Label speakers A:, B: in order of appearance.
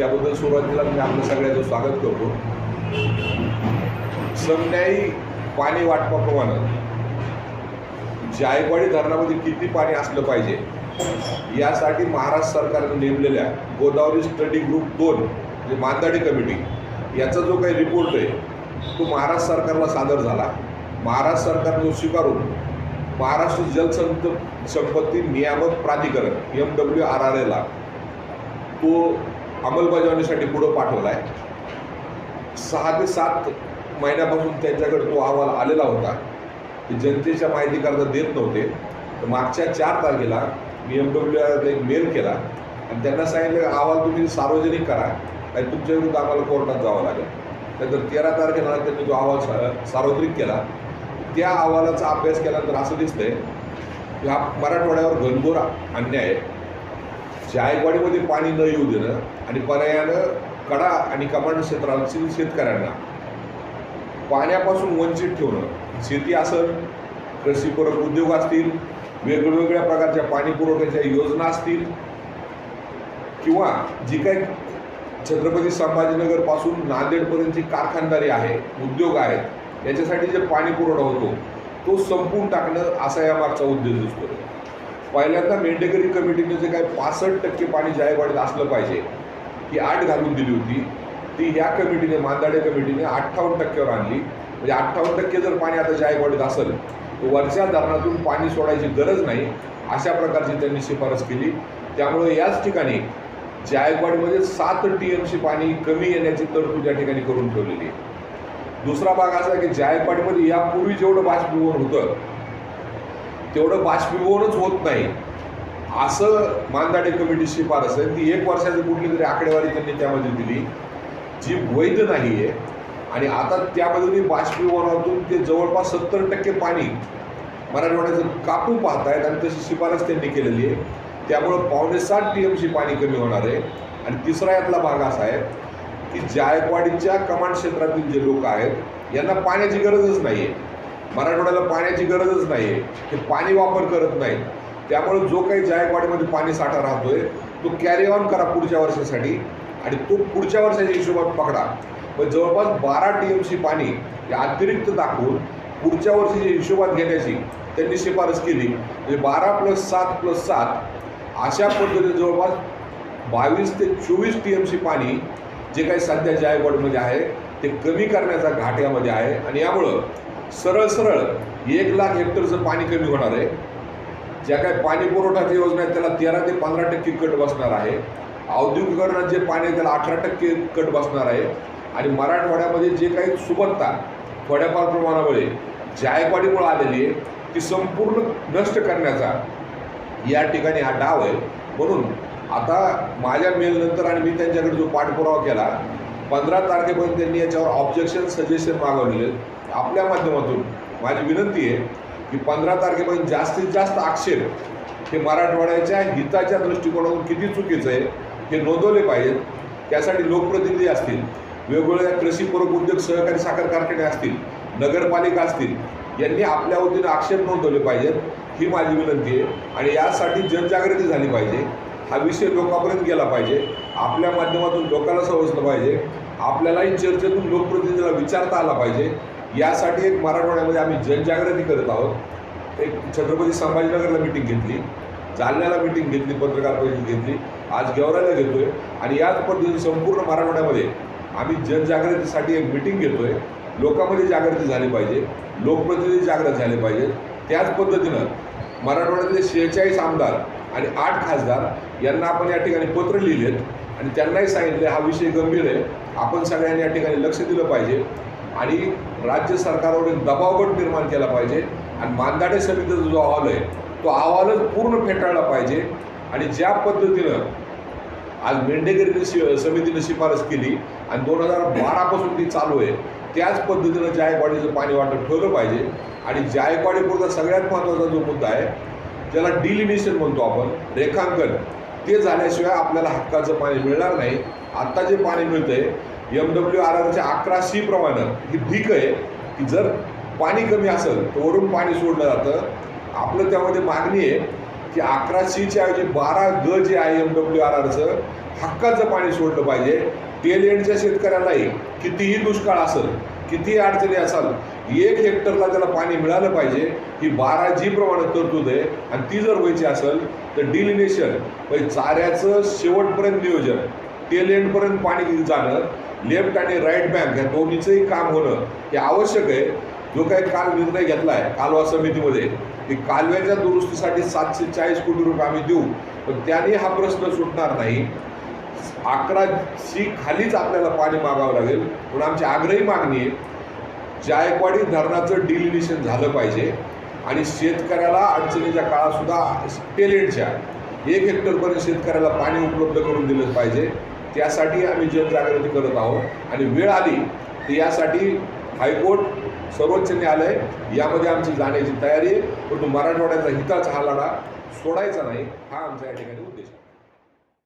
A: त्याबद्दल सुरुवातीला म्हणजे मी आपलं सगळ्याचं स्वागत करतो. समन्यायी पाणी वाटपाप्रमाणे. म्हणजे जायकवाडी धरणामध्ये किती पाणी असलं पाहिजे यासाठी महाराष्ट्र सरकारने नेमलेल्या गोदावरी स्टडी ग्रुप दोन म्हणजे मांदाडी कमिटी याचा जो काही रिपोर्ट आहे तो महाराष्ट्र सरकारला सादर झाला. महाराष्ट्र सरकारने तो स्वीकारून महाराष्ट्र जलसंत संपत्ती नियामक प्राधिकरण एम डब्ल्यू आर आर एला तो अंमलबजावणीसाठी पुढं पाठवला आहे सहा ते सात महिन्यापासून त्यांच्याकडे तो अहवाल आलेला होता ते जनतेच्या माहितीकरता देत नव्हते. तर मागच्या चार तारखेला मी एम डब्ल्यू आर एक मेल केला आणि त्यांना सांगितलं अहवाल तुम्ही सार्वजनिक करा आणि तुमच्या विरुद्ध आम्हाला कोर्टात जावं लागेल. त्यानंतर तेरा तारखेला त्यांनी तो अहवाल सार्वत्रिक केला. त्या अहवालाचा अभ्यास केल्यानंतर असं दिसतंय की हा मराठवाड्यावर घनघोर अन्याय आहे. जायकवाडीमध्ये पाणी न येऊ देणं आणि पर्यायानं कडा आणि कमांड क्षेत्रातील शेतकऱ्यांना पाण्यापासून वंचित ठेवणं. शेती असेल कृषीपूरक उद्योग असतील वेगवेगळ्या प्रकारच्या पाणी पुरवठ्याच्या योजना असतील किंवा जी काही छत्रपती संभाजीनगरपासून नांदेडपर्यंतची कारखानदारी आहे उद्योग आहेत याच्यासाठी जे पाणी पुरवठा होतो तो संपून टाकणं असा या मागचा उद्देश दिसतो पहिल्यांदा मेंढेकरी कमिटीने जे काही पासष्ट टक्के पाणी जायवाडीत असलं पाहिजे ही आठ घालून दिली होती. ती ह्या कमिटीने मांदाडे कमिटीने अठ्ठावन्न टक्क्यावर आणली. म्हणजे अठ्ठावन्न टक्के जर पाणी आता जायकवाडीत असेल तर वरच्या धरणातून पाणी सोडायची गरज नाही अशा प्रकारची त्यांनी शिफारस केली. त्यामुळे याच ठिकाणी जायकवाडीमध्ये सात टी एम सी पाणी कमी येण्याची तरतूद या ठिकाणी करून ठेवलेली आहे. दुसरा भाग असा की जायकवाडीमध्ये यापूर्वी जेवढं बाष्पीभवन होतं तेवढं बाष्पीभवनच होत नाही. असं मानदाडे कमिटी शिफारस आहे ती एक वर्षाची कुठली तरी आकडेवारी त्यांनी त्यामध्ये दिली जी वैध नाही आहे आणि आता त्यामध्ये बाष्पीभवनातून ते जवळपास सत्तर टक्के पाणी मराठवाड्याचं कापून पाहतायत आणि तशी शिफारस त्यांनी केलेली आहे. त्यामुळं पावणे साठ टी एमची पाणी कमी होणार आहे. आणि तिसरा यातला भाग असा आहे की जायकवाडीच्या कमांड क्षेत्रातील जे लोक आहेत यांना पाण्याची गरजच नाही आहे मराठवाड्याला पाण्याची गरजच नाही आहे ते पाणी वापर करत नाहीत. त्यामुळे जो काही जायकवाडीमध्ये पाणी साठा राहतोय तो कॅरी ऑन करा पुढच्या वर्षासाठी आणि तो पुढच्या वर्षाच्या हिशोबात पकडा. पण जवळपास बारा टी एम सी पाणी हे अतिरिक्त दाखवून पुढच्या वर्षीच्या हिशोबात घेण्याची त्यांनी शिफारस केली. म्हणजे बारा प्लस सात प्लस सात अशा पद्धतीने जवळपास बावीस ते चोवीस टी एम सी पाणी जे काही सध्या जायकवाडीमध्ये आहे ते कमी करण्याचा घाट यामध्ये आहे. आणि यामुळं सरळ सरळ. एक लाख हेक्टरचं पाणी कमी होणार आहे. ज्या काही पाणी पुरवठाची योजना आहेत त्याला तेरा ते पंधरा टक्के कट बसणार आहे. औद्योगिकरणात जे पाणी आहे त्याला अठरा टक्के कट बसणार आहे. आणि मराठवाड्यामध्ये जे काही सुबत्ता थोड्याफार प्रमाणामध्ये जायकवाडीमुळे आलेली आहे ती संपूर्ण नष्ट करण्याचा या ठिकाणी हा डाव आहे. म्हणून आता माझ्या मेलनंतर आणि मी त्यांच्याकडे जो पाठपुरावा केला पंधरा तारखेपर्यंत त्यांनी याच्यावर ऑब्जेक्शन सजेशन मागवलेले. आहेत. आपल्या माध्यमातून माझी विनंती आहे की पंधरा तारखेपर्यंत जास्तीत जास्त आक्षेप हे मराठवाड्याच्या हिताच्या दृष्टिकोनातून किती चुकीचं आहे हे नोंदवले पाहिजेत. त्यासाठी लोकप्रतिनिधी असतील वेगवेगळ्या कृषीपूरक उद्योग सहकारी साखर कारखाने असतील नगरपालिका असतील यांनी आपल्या वतीनं आक्षेप नोंदवले पाहिजेत. ही माझी विनंती आहे आणि यासाठी जनजागृती झाली पाहिजे. हा विषय लोकांपर्यंत गेला पाहिजे. आपल्या माध्यमातून लोकांना समजलं पाहिजे. आपल्यालाही चर्चेतून लोकप्रतिनिधीला विचारता आला पाहिजे. यासाठी एक मराठवाड्यामध्ये आम्ही जनजागृती करत आहोत. एक छत्रपती संभाजीनगरला मिटिंग घेतली जालन्याला मिटिंग घेतली पत्रकार परिषद घेतली. आज गेवराला घेतोय आणि याच पद्धतीने संपूर्ण मराठवाड्यामध्ये आम्ही जनजागृतीसाठी एक मिटिंग घेतोय. लोकांमध्ये जागृती झाली पाहिजे लोकप्रतिनिधी जागृत झाले पाहिजेत त्याच पद्धतीनं मराठवाड्यातले शेहेचाळीस आमदार आणि आठ खासदार यांना आपण या ठिकाणी पत्र लिहिलेत आणि त्यांनाही सांगितले हा विषय गंभीर आहे. आपण सगळ्यांनी या ठिकाणी लक्ष दिलं पाहिजे. आणि राज्य सरकारवर एक दबावगट निर्माण केला पाहिजे. आणि मानदाडे समितीचा जो अहवाल आहे तो अहवालच पूर्ण फेटाळला पाहिजे. आणि ज्या पद्धतीनं आज मेंढेकरी शि समितीनं शिफारस केली आणि दोन हजार बारापासून ती चालू आहे त्याच पद्धतीनं जायकवाडीचं पाणी वाटप ठेवलं पाहिजे. आणि जायकवाडीपुरता सगळ्यात महत्त्वाचा जो मुद्दा आहे ज्याला डिलिमिनेशन म्हणतो आपण रेखांकन ते झाल्याशिवाय आपल्याला हक्काचं पाणी मिळणार नाही. आत्ता जे पाणी मिळतं आहे एम डब्ल्यू आर आरच्या अकरा सी प्रमाणे ही भीक आहे. की जर पाणी कमी असेल तर वरून पाणी सोडलं जातं. आपलं त्यामध्ये मागणी आहे की अकरा सीच्या ऐवजी बारा ग जे आहे एम डब्ल्यू आर आरचं हक्काचं पाणी सोडलं पाहिजे. तेल एंडच्या शेतकऱ्यालाही कितीही दुष्काळ असेल कितीही अडचणी असाल एक हेक्टरला त्याला पाणी मिळालं पाहिजे. ही बारा जी प्रमाणे तरतूद आहे आणि ती जर व्हायची असेल तर डिलिनेशन म्हणजे चाऱ्याचं शेवटपर्यंत नियोजन तेल एंडपर्यंत पाणी जाणं लेफ्ट आणि राईट बँक या दोन्हीचंही काम होणं हे आवश्यक आहे. जो काही काल निर्णय घेतला आहे कालवा समितीमध्ये की कालव्याच्या दुरुस्तीसाठी सातशे चाळीस कोटी रुपये आम्ही देऊ पण त्याने हा प्रश्न सुटणार नाही. अकराशी खालीच आपल्याला पाणी मागावं लागेल पण आमची आग्रही मागणी आहे जायकवाडी धरणाचं डिलिनेशन झालं पाहिजे आणि शेतकऱ्याला अडचणीच्या काळातसुद्धा टेलेंटच्या एक हेक्टरपर्यंत शेतकऱ्याला पाणी उपलब्ध करून दिलं पाहिजे. त्यासाठी आम्ही जनजागृती करत आहोत. आणि वेळ आली तर यासाठी हायकोर्ट सर्वोच्च न्यायालय यामध्ये आमची जाण्याची तयारी आहे. परंतु मराठवाड्याचा हिताचा हा लढा सोडायचा नाही हा आमचा या ठिकाणी उद्देश आहे.